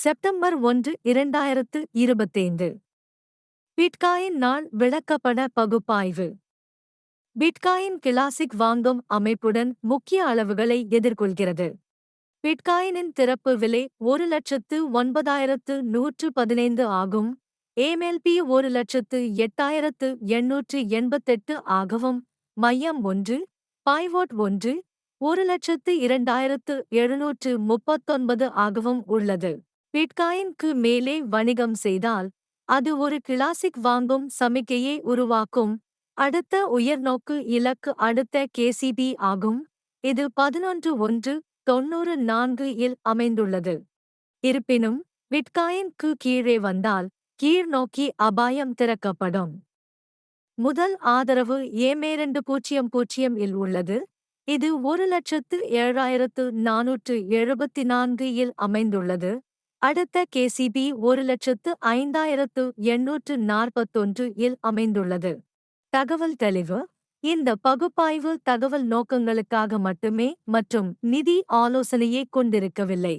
September ஒன்று இரண்டாயிரத்து இருபத்தைந்து. பிட்காயின் நாள் விளக்கப்பட பகுப்பாய்வு. பிட்காயின் கிளாசிக் வாங்கும் அமைப்புடன் முக்கிய அளவுகளை எதிர்கொள்கிறது. பிட்காயினின் திறப்பு விலை ஒரு லட்சத்து ஒன்பதாயிரத்து நூற்று பதினைந்து ஆகும். ஏமெல்பி ஒரு லட்சத்து எட்டாயிரத்து எண்ணூற்று எண்பத்தெட்டு ஆகவும். மையம் ஒன்று பாய்வோட் ஒன்று ஒரு லட்சத்து இரண்டாயிரத்து எழுநூற்று முப்பத்தொன்பது ஆகவும் உள்ளது. பிட்காயின்க்கு மேலே வணிகம் செய்தால் அது ஒரு கிளாசிக் வாங்கும் சமிக்கையை உருவாக்கும். அடுத்த உயர்நோக்கு இலக்கு அடுத்த கேசிபி ஆகும். இது பதினொன்று ஒன்று தொன்னூறு நான்கு இல் அமைந்துள்ளது. இருப்பினும் பிட்காயின்க்கு கீழே வந்தால் கீழ்நோக்கி அபாயம் திறக்கப்படும். முதல் ஆதரவு ஏமேரண்டு பூஜ்ஜியம் பூஜ்ஜியம் இல் உள்ளது. இது ஒரு லட்சத்து ஏழாயிரத்து நானூற்று எழுபத்தி நான்கு இல் அமைந்துள்ளது. அடுத்த கேசிபி ஒரு லட்சத்து ஐந்தாயிரத்து எண்ணூற்று நாற்பத்தொன்று இல் அமைந்துள்ளது. தகவல் தெளிவு. இந்த பகுப்பாய்வு தகவல் நோக்கங்களுக்காக மட்டுமே மற்றும் நிதி ஆலோசனையை கொண்டிருக்கவில்லை.